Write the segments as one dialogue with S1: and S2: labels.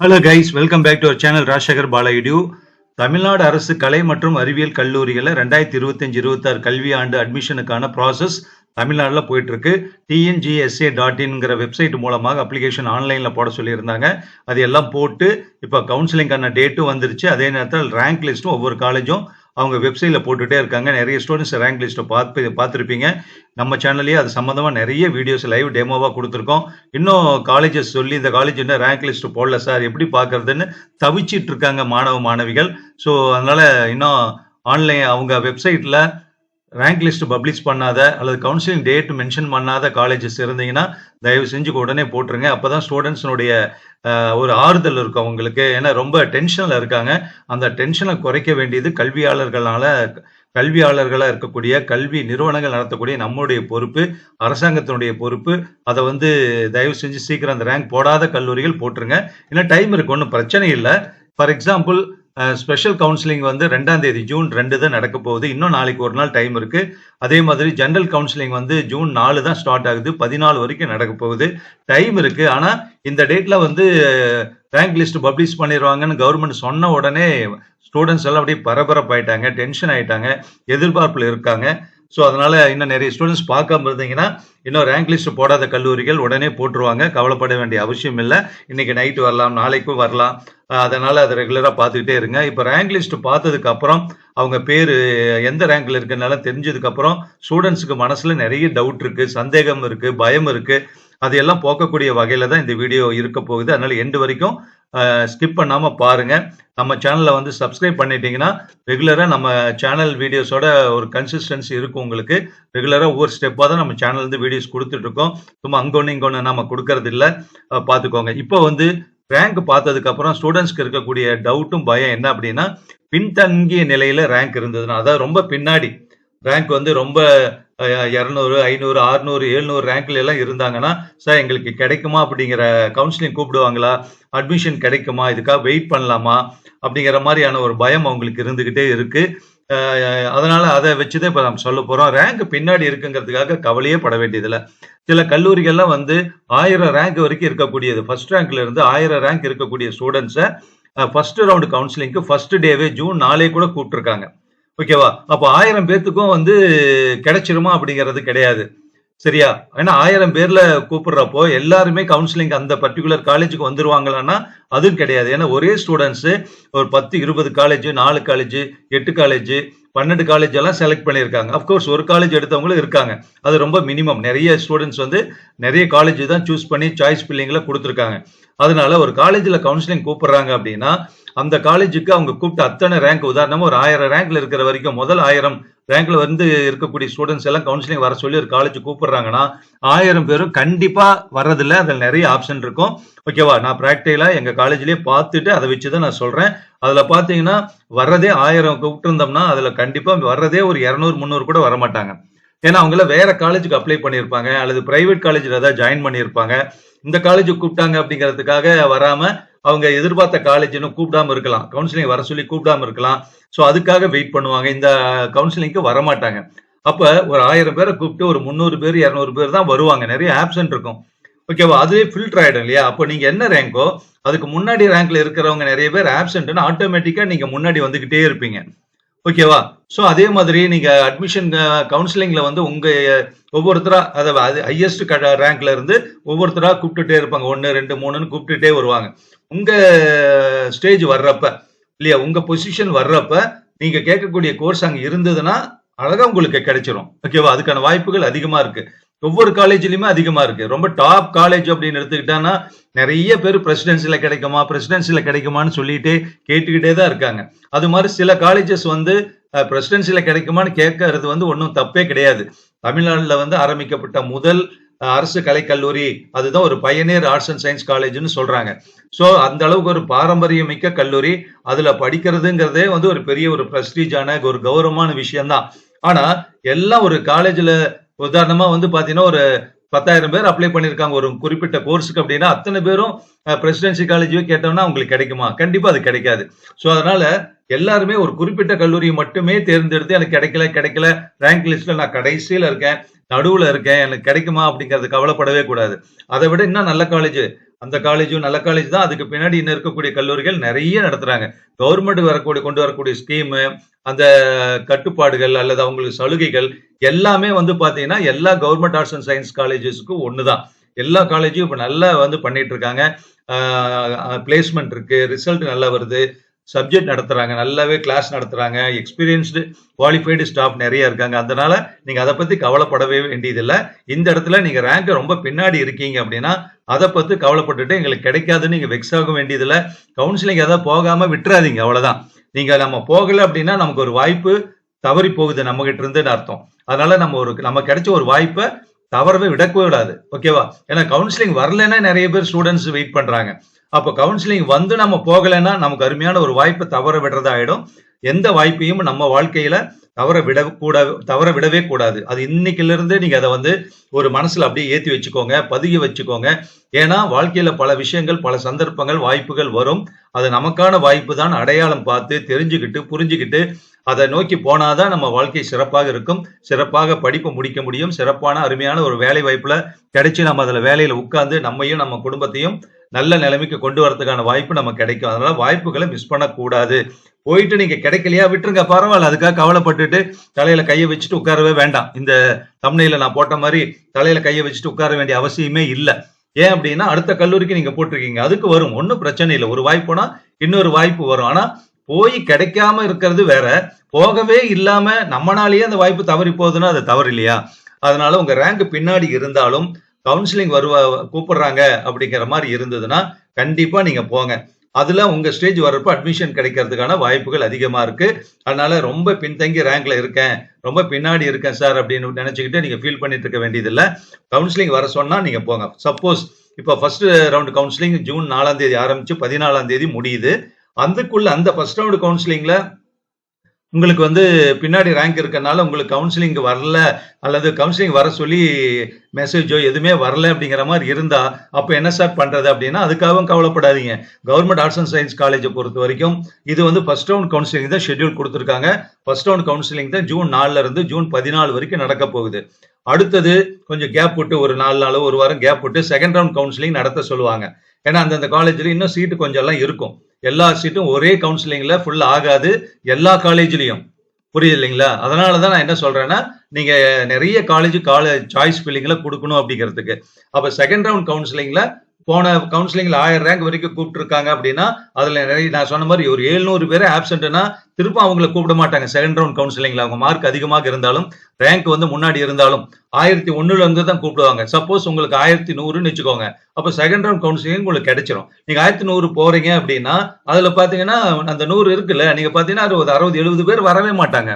S1: Hello guys welcome back to our channel Rajasekar பாலயுடியூ Tamil Nadu அரசு கலை மற்றும் அறிவியல் கல்லூரிகளில் ரெண்டாயிரத்தி இருபத்தஞ்சு இருபத்தாறு கல்வி ஆண்டு அட்மிஷனுக்கான ப்ராசஸ் தமிழ்நாட்டில் போயிட்டு இருக்கு டிஎன்ஜிஎஸ்ஏ டாட் இன்ங்கிற வெப்சைட் மூலமாக அப்ளிகேஷன் ஆன்லைனில் போட சொல்லியிருந்தாங்க. அது எல்லாம் போட்டு இப்போ கவுன்சிலிங்கான டேட்டும் வந்துருச்சு. அதே நேரத்தில் ரேங்க் லிஸ்ட்டும் ஒவ்வொரு காலேஜும் அவங்க வெப்சைட்டில் போட்டுகிட்டே இருக்காங்க. நிறைய ஸ்டூடெண்ட்ஸ் ரேங்க் லிஸ்ட்டை பார்த்து பார்த்துருப்பீங்க. நம்ம சேனல்லேயே அது சம்மந்தமாக நிறைய வீடியோஸ் லைவ் டெமோவாக கொடுத்துருக்கோம். இன்னும் காலேஜஸ் சொல்லி இந்த காலேஜ் என்ன ரேங்க் லிஸ்ட் போடல சார் எப்படி பார்க்கறதுன்னு தவிச்சிட்டு இருக்காங்க மாணவ மாணவிகள். ஸோ அதனால் இன்னும் ஆன்லைன் அவங்க வெப்சைட்டில் ரேங்க் லிஸ்ட் பப்ளிஷ் பண்ணாத அல்லது கவுன்சிலிங் டேட் மென்ஷன் பண்ணாத காலேஜஸ் இருந்தீங்கன்னா தயவு செஞ்சு உடனே போட்டுருங்க. அப்போ தான் ஸ்டூடெண்ட்ஸினுடைய ஒரு ஆறுதல் இருக்கும் அவங்களுக்கு. ஏன்னா ரொம்ப டென்ஷனில் இருக்காங்க. அந்த டென்ஷனை குறைக்க வேண்டியது கல்வியாளர்களால் கல்வியாளர்களாக இருக்கக்கூடிய கல்வி நிறுவனங்கள் நடத்தக்கூடிய நம்முடைய பொறுப்பு அரசாங்கத்தினுடைய பொறுப்பு. அதை வந்து தயவு செஞ்சு சீக்கிரம் அந்த ரேங்க் போடாத கல்லூரிகள் போட்டுருங்க. ஏன்னா டைம் இருக்கு. ஒன்றும் பிரச்சனை இல்லை. ஃபார் எக்ஸாம்பிள் ஸ்பெஷல் கவுன்சிலிங் வந்து ரெண்டாம் தேதி ஜூன் ரெண்டு தான் நடக்க போகுது. இன்னும் நாளைக்கு ஒரு நாள் டைம் இருக்கு. அதே மாதிரி ஜென்ரல் கவுன்சிலிங் வந்து ஜூன் நாலு தான் ஸ்டார்ட் ஆகுது. பதினாலு வரைக்கும் நடக்க போகுது. டைம் இருக்கு. ஆனா இந்த டேட்ல வந்து ரேங்க் லிஸ்ட் பப்ளிஷ் பண்ணிடுவாங்கன்னு கவர்மெண்ட் சொன்ன உடனே ஸ்டூடெண்ட்ஸ் எல்லாம் அப்படியே பரபரப்பாயிட்டாங்க. டென்ஷன் ஆயிட்டாங்க. எதிர்பார்ப்பில் இருக்காங்க. ஸோ அதனால இன்னும் நிறைய ஸ்டூடெண்ட்ஸ் பார்க்காம இருந்தீங்கன்னா இன்னும் ரேங்க் லிஸ்ட் போடாத கல்லூரிகள் உடனே போட்டுருவாங்க. கவலைப்பட வேண்டிய அவசியம் இல்லை. இன்னைக்கு நைட்டு வரலாம் நாளைக்கும் வரலாம். அதனால அதை ரெகுலராக பார்த்துக்கிட்டே இருங்க. இப்போ ரேங்க் லிஸ்ட் பார்த்ததுக்கு அப்புறம் அவங்க பேர் எந்த ரேங்க்ல இருக்குனால தெரிஞ்சதுக்கு அப்புறம் ஸ்டூடெண்ட்ஸுக்கு மனசுல நிறைய டவுட் இருக்கு சந்தேகம் இருக்கு பயம் இருக்கு. அதையெல்லாம் போக்கக்கூடிய வகையில தான் இந்த வீடியோ இருக்க போகுது. அதனால எண்டு வரைக்கும் ஸ்கிப் பண்ணாம பாருங்க. நம்ம சேனலை வந்து சப்ஸ்கிரைப் பண்ணிட்டீங்கன்னா ரெகுலரா நம்ம சேனல் வீடியோஸோட ஒரு கன்சிஸ்டன்சி இருக்கும் உங்களுக்கு. ரெகுலரா ஒவ்வொரு ஸ்டெப்பாக தான் நம்ம சேனல் இருந்து வீடியோஸ் கொடுத்துட்டு இருக்கோம். சும்மா அங்கொன்னு ஒன்று நம்ம கொடுக்கறது இல்லை. பார்த்துக்கோங்க இப்போ வந்து ரேங்க் பார்த்ததுக்கு அப்புறம் ஸ்டூடெண்ட்ஸ்க்கு இருக்கக்கூடிய டவுட்டும் பயம் என்ன அப்படின்னா பின்தங்கிய நிலையில ரேங்க் இருந்ததுன்னா அதாவது ரொம்ப பின்னாடி ரேங்க் வந்து ரொம்ப இரநூறு ஐநூறு ஆறுநூறு எழுநூறு ரேங்க்ல எல்லாம் இருந்தாங்கன்னா சார் எங்களுக்கு கிடைக்குமா அப்படிங்கிற கவுன்சிலிங் கூப்பிடுவாங்களா? அட்மிஷன் கிடைக்குமா? இதுக்காக வெயிட் பண்ணலாமா? அப்படிங்கிற மாதிரியான ஒரு பயம் அவங்களுக்கு இருந்துகிட்டே இருக்கு. அதனால அதை வச்சுதான் இப்போ நம்ம சொல்ல போறோம். ரேங்க் பின்னாடி இருக்குங்கிறதுக்காக கவலையே பட வேண்டியதில்லை. சில கல்லூரிகள்லாம் வந்து ஆயிரம் ரேங்க் வரைக்கும் இருக்கக்கூடியது. ஃபர்ஸ்ட் ரேங்க்ல இருந்து ஆயிரம் ரேங்க் இருக்கக்கூடிய ஸ்டூடெண்ட்ஸை ஃபர்ஸ்ட் ரவுண்ட் கவுன்சிலிங்க்கு ஃபர்ஸ்ட் டேவே ஜூன் நாளே கூட கூப்பிட்டுருக்காங்க. ஓகேவா அப்போ ஆயிரம் பேர்த்துக்கும் வந்து கிடைச்சிருமா அப்படிங்கிறது கிடையாது. சரியா? ஏன்னா ஆயிரம் பேர்ல கூப்பிடுறப்போ எல்லாருமே கவுன்சிலிங் அந்த பர்டிகுலர் காலேஜுக்கு வந்துருவாங்களான்னா அதுவும் கிடையாது. ஏன்னா ஒரே ஸ்டூடெண்ட்ஸ் ஒரு பத்து இருபது காலேஜ் நாலு காலேஜ் எட்டு காலேஜ் பன்னெண்டு காலேஜ் எல்லாம் செலக்ட் பண்ணியிருக்காங்க. அஃப்கோர்ஸ் ஒரு காலேஜ் எடுத்தவங்களும் இருக்காங்க. அது ரொம்ப மினிமம் நிறைய ஸ்டூடெண்ட்ஸ் வந்து நிறைய காலேஜ் தான் சூஸ் பண்ணி சாய்ஸ் பில்லிங்கில் கொடுத்துருக்காங்க. அதனால ஒரு காலேஜில் கவுன்சிலிங் கூப்பிடுறாங்க அப்படின்னா அந்த காலேஜுக்கு அவங்க கூப்பிட்ட அத்தனை ரேங்க் உதாரணமா ஒரு ஆயிரம் ரேங்க்ல இருக்கிற வரைக்கும் முதல் ஆயிரம் ரேங்க்ல வந்து இருக்கக்கூடிய ஸ்டூடெண்ட்ஸ் எல்லாம் கவுன்சிலிங் வர சொல்லி ஒரு காலேஜ் கூப்பிடுறாங்கன்னா ஆயிரம் பேரும் கண்டிப்பா வர்றதில்ல. அதில் நிறைய ஆப்ஷன் இருக்கும். ஓகேவா நான் ப்ராக்டிகலா எங்க காலேஜ்லயே பார்த்துட்டு அதை வச்சுதான் நான் சொல்றேன். அதுல பாத்தீங்கன்னா வர்றதே ஆயிரம் கூப்பிட்டுருந்தோம்னா அதுல கண்டிப்பா வர்றதே ஒரு இரநூறு முந்நூறு கூட வர மாட்டாங்க ஏன்னா அவங்கள வேற காலேஜுக்கு அப்ளை பண்ணியிருப்பாங்க. அல்லது பிரைவேட் காலேஜில் ஏதாவது ஜாயின் பண்ணியிருப்பாங்க. இந்த காலேஜுக்கு கூப்பிட்டாங்க அப்படிங்கிறதுக்காக வராமல் அவங்க எதிர்பார்த்த காலேஜ்னு கூப்பிடாம இருக்கலாம். கவுன்சிலிங் வர சொல்லி கூப்பிடாம இருக்கலாம். ஸோ அதுக்காக வெயிட் பண்ணுவாங்க. இந்த கவுன்சிலிங்க்கு வரமாட்டாங்க. அப்ப ஒரு ஆயிரம் பேரை கூப்பிட்டு ஒரு முந்நூறு பேர் இரநூறு பேர் தான் வருவாங்க. நிறைய ஆப்சன்ட் இருக்கும். ஓகேவா அதுவே ஃபில்டர் ஆயிடும் இல்லையா? அப்போ நீங்க என்ன ரேங்கோ அதுக்கு முன்னாடி ரேங்க்ல இருக்கிறவங்க நிறைய பேர் ஆப்சன்ட்னு ஆட்டோமேட்டிக்கா நீங்க முன்னாடி வந்துகிட்டே இருப்பீங்க. ஓகேவா ஸோ அதே மாதிரி நீங்க அட்மிஷன் கவுன்சிலிங்ல வந்து உங்க ஒவ்வொருத்தரா அது ஹையஸ்ட் ரேங்க்ல இருந்து ஒவ்வொருத்தரா கூப்பிட்டுட்டே இருப்பாங்க. ஒன்று ரெண்டு மூணுன்னு கூப்பிட்டுட்டே வருவாங்க. உங்க ஸ்டேஜ் வர்றப்ப இல்லையா? உங்க பொசிஷன் வர்றப்ப நீங்க கேட்கக்கூடிய கோர்ஸ் அங்கே இருந்ததுன்னா அழகா உங்களுக்கு கிடைச்சிரும். ஓகேவா அதுக்கான வாய்ப்புகள் அதிகமா இருக்கு. ஒவ்வொரு காலேஜ்லயுமே அதிகமா இருக்கு. ரொம்ப டாப் காலேஜ் அப்படின்னு எடுத்துக்கிட்டான்னா நிறைய பேர் பிரசிடென்சில கிடைக்குமா பிரசிடென்சில கிடைக்குமான்னு சொல்லிட்டு கேட்டுக்கிட்டே தான் இருக்காங்க. அது மாதிரி சில காலேஜஸ் வந்து பிரசிடென்சில கிடைக்குமான்னு கேட்கறது வந்து ஒன்றும் தப்பே கிடையாது. தமிழ்நாட்டில் வந்து ஆரம்பிக்கப்பட்ட முதல் அரசு கலைக்கல்லூரி அதுதான் ஒரு பயனியர் ஆர்ட்ஸ் அண்ட் சயின்ஸ் காலேஜ்னு சொல்றாங்க. ஸோ அந்த அளவுக்கு ஒரு பாரம்பரியமிக்க கல்லூரி. அதுல படிக்கிறதுங்கிறதே வந்து ஒரு பெரிய ஒரு பிரஸ்டீஜான ஒரு கௌரவமான விஷயம்தான். ஆனா எல்லாம் ஒரு காலேஜ்ல உதாரணமா வந்து பாத்தீங்கன்னா ஒரு பத்தாயிரம் பேர் அப்ளை பண்ணிருக்காங்க. ஒரு குறிப்பிட்ட கோர்ஸுக்கு அப்படின்னா அத்தனை பேரும் பிரசிடென்சி காலேஜே கேட்டோம்னா உங்களுக்கு கிடைக்குமா? கண்டிப்பா அது கிடைக்காது. ஸோ அதனால எல்லாருமே ஒரு குறிப்பிட்ட கல்லூரியை மட்டுமே தேர்ந்தெடுத்து எனக்கு கிடைக்கல கிடைக்கல ரேங்க் லிஸ்ட்ல நான் கடைசியில இருக்கேன் நடுவுல இருக்கேன் எனக்கு கிடைக்குமா அப்படிங்கறது கவலைப்படவே கூடாது. அதை விட இன்னும் நல்ல காலேஜ் அந்த காலேஜும் நல்ல காலேஜ் தான். அதுக்கு பின்னாடி இன்னும் இருக்கக்கூடிய கல்லூரிகள் நிறைய நடத்துறாங்க. கவர்மெண்ட் வரக்கூடிய கொண்டு வரக்கூடிய ஸ்கீமு அந்த கட்டுப்பாடுகள் அல்லது அவங்களுக்கு சலுகைகள் எல்லாமே வந்து பார்த்தீங்கன்னா எல்லா கவர்மெண்ட் ஆர்ட்ஸ் அண்ட் சயின்ஸ் காலேஜஸ்க்கும் தான் எல்லா காலேஜும் இப்போ நல்லா வந்து பண்ணிட்டு இருக்காங்க. பிளேஸ்மெண்ட் இருக்கு. ரிசல்ட் நல்லா வருது. சப்ஜெக்ட் நடத்துகிறாங்க நல்லாவே கிளாஸ் நடத்துகிறாங்க எக்ஸ்பீரியன்ஸ்டு குவாலிஃபைடு ஸ்டாஃப் நிறைய இருக்காங்க. அதனால நீங்கள் அதை பற்றி கவலைப்படவே வேண்டியதில்லை. இந்த இடத்துல நீங்கள் ரேங்கை ரொம்ப பின்னாடி இருக்கீங்க அப்படின்னா அதை பற்றி கவலைப்பட்டுட்டு எங்களுக்கு கிடைக்காதுன்னு நீங்கள் வெக்ஸ் ஆக வேண்டியதில்லை. கவுன்சிலிங் எதாவது போகாமல் விட்டுறாதீங்க அவ்வளோதான் நீங்கள் நம்ம போகலை அப்படின்னா நமக்கு ஒரு வாய்ப்பு தவறி போகுது நம்ம இருந்துன்னு அர்த்தம். அதனால நம்ம ஒரு நம்ம கிடைச்ச ஒரு வாய்ப்பை தவறவே விடக்கவே விடாது ஓகேவா? ஏன்னா கவுன்சிலிங் வரலன்னா நிறைய பேர் ஸ்டூடெண்ட்ஸ் வெயிட் பண்ணுறாங்க அப்போ கவுன்சிலிங் வந்து நம்ம போகலைன்னா நமக்கு அருமையான ஒரு வாய்ப்பை தவற விடுறதாயிடும். எந்த வாய்ப்பையும் நம்ம வாழ்க்கையில தவற விட கூட தவற விடவே கூடாது. அது இன்னைக்குல இருந்து நீங்க அதை வந்து ஒரு மனசுல அப்படியே ஏத்தி வச்சுக்கோங்க பதுகி வச்சுக்கோங்க. ஏன்னா வாழ்க்கையில பல விஷயங்கள் பல சந்தர்ப்பங்கள் வாய்ப்புகள் வரும். அது நமக்கான வாய்ப்பு தான் அடையாளம் பார்த்து தெரிஞ்சுக்கிட்டு புரிஞ்சுக்கிட்டு அதை நோக்கி போனாதான் நம்ம வாழ்க்கை சிறப்பாக இருக்கும். சிறப்பாக படிப்பு முடிக்க முடியும். சிறப்பான அருமையான ஒரு வேலை வாய்ப்புல கிடைச்சி நம்ம அதுல வேலையில உட்கார்ந்து நம்மையும் நம்ம குடும்பத்தையும் நல்ல நிலைமைக்கு கொண்டு வரதுக்கான வாய்ப்பு நமக்கு கிடைக்கும். அதனால வாய்ப்புகளை மிஸ் பண்ணக்கூடாது. போயிட்டு நீங்க கிடைக்கலையா? விட்டுருங்க. பரவாயில்ல. அதுக்காக கவலைப்பட்டுட்டு தலையில கையை வச்சுட்டு உட்காரவே வேண்டாம். இந்த தமிழையில நான் போட்ட மாதிரி தலையில கையை வச்சுட்டு உட்கார வேண்டிய அவசியமே இல்லை. ஏன் அப்படின்னா அடுத்த கல்லூரிக்கு நீங்க போட்டிருக்கீங்க. அதுக்கு வரும். ஒன்றும் பிரச்சனை இல்லை. ஒரு வாய்ப்புனா இன்னொரு வாய்ப்பு வரும். ஆனா போய் கிடைக்காம இருக்கிறது வேற. போகவே இல்லாம நம்மனாலேயே அந்த வாய்ப்பு தவறி போகுதுன்னா அது தவறு இல்லையா? அதனால உங்க ரேங்க் பின்னாடி இருந்தாலும் கவுன்சிலிங் வருவா கூப்பிடுறாங்க அப்படிங்கிற மாதிரி இருந்ததுன்னா கண்டிப்பா நீங்க போங்க. அதுல உங்க ஸ்டேஜ் வர்றப்ப அட்மிஷன் கிடைக்கிறதுக்கான வாய்ப்புகள் அதிகமா இருக்கு. அதனால ரொம்ப பின்தங்கி ரேங்க்ல இருக்கேன். ரொம்ப பின்னாடி இருக்கேன் சார் அப்படின்னு நினைச்சுக்கிட்டு நீங்க ஃபீல் பண்ணிட்டு இருக்க வேண்டியதில்லை. கவுன்சிலிங் வர சொன்னா நீங்க போங்க. சப்போஸ் இப்போ ஃபர்ஸ்ட் ரவுண்ட் கவுன்சிலிங் ஜூன் நாலாம் தேதி ஆரம்பிச்சு பதினாலாம் தேதி முடியுது. அதுக்குள்ள அந்த ஃபர்ஸ்ட் ரவுண்ட் கவுன்சிலிங்ல உங்களுக்கு வந்து பின்னாடி ரேங்க் இருக்கிறனால உங்களுக்கு கவுன்சிலிங் வரல அல்லது கவுன்சிலிங் வர சொல்லி மெசேஜோ எதுவுமே வரல அப்படிங்கிற மாதிரி இருந்தா அப்போ என்ன சார் பண்றது அப்படின்னா அதுக்காகவும் கவலைப்படாதீங்க. கவர்மெண்ட் ஆர்ட்ஸ் அண்ட் சயின்ஸ் காலேஜை பொறுத்த வரைக்கும் இது வந்து ஃபர்ஸ்ட் ரவுண்ட் கவுன்சிலிங் தான் ஷெட்யூல் கொடுத்துருக்காங்க. ஃபர்ஸ்ட் ரவுண்ட் கவுன்சிலிங் தான் ஜூன் நாலுல இருந்து ஜூன் பதினாலு வரைக்கும் நடக்க போகுது. அடுத்தது கொஞ்சம் கேப் விட்டு ஒரு நாலு நாளோ ஒரு வாரம் கேப் விட்டு செகண்ட் ரவுண்ட் கவுன்சிலிங் நடத்த சொல்லுவாங்க. ஏன்னா அந்தந்த காலேஜ்ல இன்னும் சீட்டு கொஞ்சம் எல்லாம் இருக்கும். எல்லா சீட்டும் ஒரே கவுன்சிலிங்ல ஃபுல் ஆகாது. எல்லா காலேஜ்லயும் புரியுது இல்லைங்களா? அதனால தான் நான் என்ன சொல்றேன்னா நீங்க நிறைய காலேஜ் காலேஜ் சாய்ஸ் ஃபில்லிங்ல கொடுக்கணும் அப்படிங்கிறதுக்கு. அப்ப செகண்ட் ரவுண்ட் கவுன்சிலிங்ல போன கவுன்சிலிங்ல ஆயிரம் ரேங்க் வரைக்கும் கூப்பிட்டுருக்காங்க அப்படின்னா அதுல நிறைய நான் சொன்ன மாதிரி ஒரு எழுநூறு பேர் ஆப்சென்ட்னா திரும்ப அவங்கள கூப்பிட மாட்டாங்க. செகண்ட் ரவுண்ட் கவுன்சிலிங்ல அவங்க மார்க் அதிகமாக இருந்தாலும் ரேங்க் வந்து முன்னாடி இருந்தாலும் ஆயிரத்தி ஒண்ணுல இருந்து தான் கூப்பிடுவாங்க. சப்போஸ் உங்களுக்கு ஆயிரத்தி நூறுன்னு வச்சுக்கோங்க. அப்ப செகண்ட் ரவுண்ட் கவுன்சிலிங் உங்களுக்கு கிடைச்சிரும். நீங்க ஆயிரத்தி நூறு போறீங்க அப்படின்னா அதுல பாத்தீங்கன்னா அந்த நூறு இருக்குல்ல நீங்க பாத்தீங்கன்னா அறுபது அறுபது எழுபது பேர் வரவே மாட்டாங்க.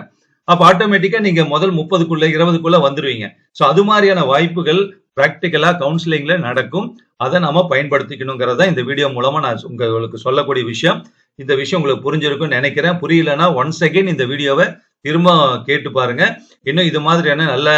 S1: அப்ப ஆட்டோமேட்டிக்கா நீங்க முதல் முப்பதுக்குள்ள இருபதுக்குள்ள வந்துருவீங்க. சோ அது மாதிரியான வாய்ப்புகள் பிராக்டிக்கலா கவுன்சிலிங்ல நடக்கும். அதை நாம பயன்படுத்திக்கணுங்கிறத இந்த வீடியோ மூலமா நான் உங்களுக்கு சொல்லக்கூடிய விஷயம். இந்த விஷயம் உங்களுக்கு புரிஞ்சிருக்கும்னு நினைக்கிறேன். புரியலன்னா ஒன்ஸ் அகைன் இந்த வீடியோவை திரும்ப கேட்டு பாருங்க. இன்னும் இது மாதிரியான நல்ல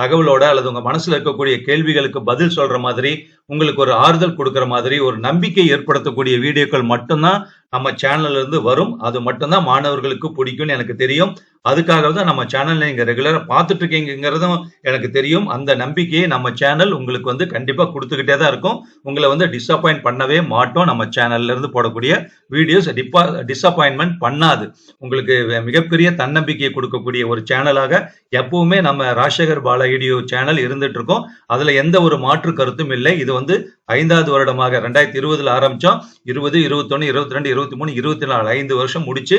S1: தகவலோட அல்லது உங்க மனசுல இருக்கக்கூடிய கேள்விகளுக்கு பதில் சொல்ற மாதிரி உங்களுக்கு ஒரு ஆறுதல் கொடுக்குற மாதிரி ஒரு நம்பிக்கை ஏற்படுத்தக்கூடிய வீடியோக்கள் மட்டும்தான் நம்ம சேனல்ல இருந்து வரும். அது மட்டும்தான் மாணவர்களுக்கு பிடிக்கும்னு எனக்கு தெரியும். அதுக்காக தான் நம்ம சேனல்ல நீங்க ரெகுலரா பார்த்துட்டு இருக்கீங்கிறதும் எனக்கு தெரியும். அந்த நம்பிக்கையை நம்ம சேனல் உங்களுக்கு வந்து கண்டிப்பா கொடுத்துக்கிட்டே தான் இருக்கும். உங்களை வந்து டிசப்பாயிண்ட் பண்ணவே மாட்டோம். நம்ம சேனல்ல இருந்து போடக்கூடிய வீடியோஸ் டிப்பா டிசப்பாயின்மெண்ட் பண்ணாது. உங்களுக்கு மிகப்பெரிய தன்னம்பிக்கையை கொடுக்கக்கூடிய ஒரு சேனலாக எப்பவுமே நம்ம ராஜசேகர் பால வீடியோ சேனல் இருந்துட்டு இருக்கோம் அதுல எந்த ஒரு மாற்று கருத்தும் இல்லை. இது வந்து ஐந்தாவது வருடமாக ரெண்டாயிரத்தி இருபதுல ஆரம்பிச்சோம். இருபது இருபத்தொன்னு இருபத்தி ரெண்டு இருபத்தி மூணு இருபத்தி நாலு ஐந்து வருஷம் முடிச்சு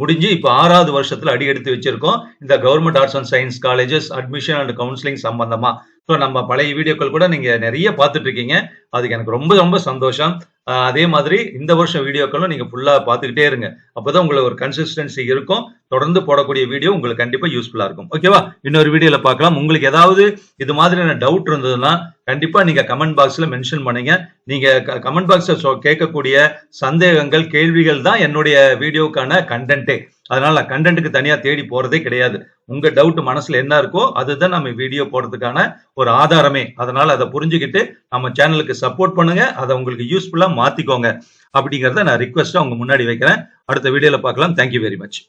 S1: முடிஞ்சு இப்போ ஆறாவது வருஷத்தில் அடி எடுத்து வச்சிருக்கோம். இந்த government arts and science colleges admission and counselling சம்பந்தமா. ஸோ நம்ம பழைய வீடியோக்கள் கூட நீங்க நிறைய பார்த்துட்டு இருக்கீங்க அதுக்கு எனக்கு ரொம்ப ரொம்ப சந்தோஷம். அதே மாதிரி இந்த வருஷம் வீடியோக்களும் நீங்க ஃபுல்லா பார்த்துக்கிட்டே இருங்க. அப்பதான் உங்களுக்கு ஒரு கன்சிஸ்டன்சி இருக்கும். தொடர்ந்து போடக்கூடிய வீடியோ உங்களுக்கு கண்டிப்பா யூஸ்ஃபுல்லா இருக்கும். ஓகேவா இன்னொரு வீடியோல பார்க்கலாம். உங்களுக்கு ஏதாவது இது மாதிரியான டவுட் இருந்ததுன்னா கண்டிப்பா நீங்க கமெண்ட் பாக்ஸ்ல மென்ஷன் பண்ணுங்க. நீங்க கமெண்ட் பாக்ஸ்ல கேட்கக்கூடிய சந்தேகங்கள் கேள்விகள் தான் என்னுடைய வீடியோக்கான கண்டென்ட் கண்டென்ட்டே அதனால கண்டென்ட்டுக்கு தனியாக தேடி போறதே கிடையாது. உங்க டவுட் மனசுல என்ன இருக்கோ அதுதான் நம்ம வீடியோ போடுறதுக்கான ஒரு ஆதாரமே. அதனால அதை புரிஞ்சுக்கிட்டு நம்ம சேனலுக்கு சப்போர்ட் பண்ணுங்க. அதை உங்களுக்கு யூஸ்ஃபுல்லா மாத்திக்கோங்க. அப்படிங்கிறத நான் ரிக்வஸ்டா உங்க முன்னாடி வைக்கிறேன். அடுத்த வீடியோல பார்க்கலாம். Thank you very much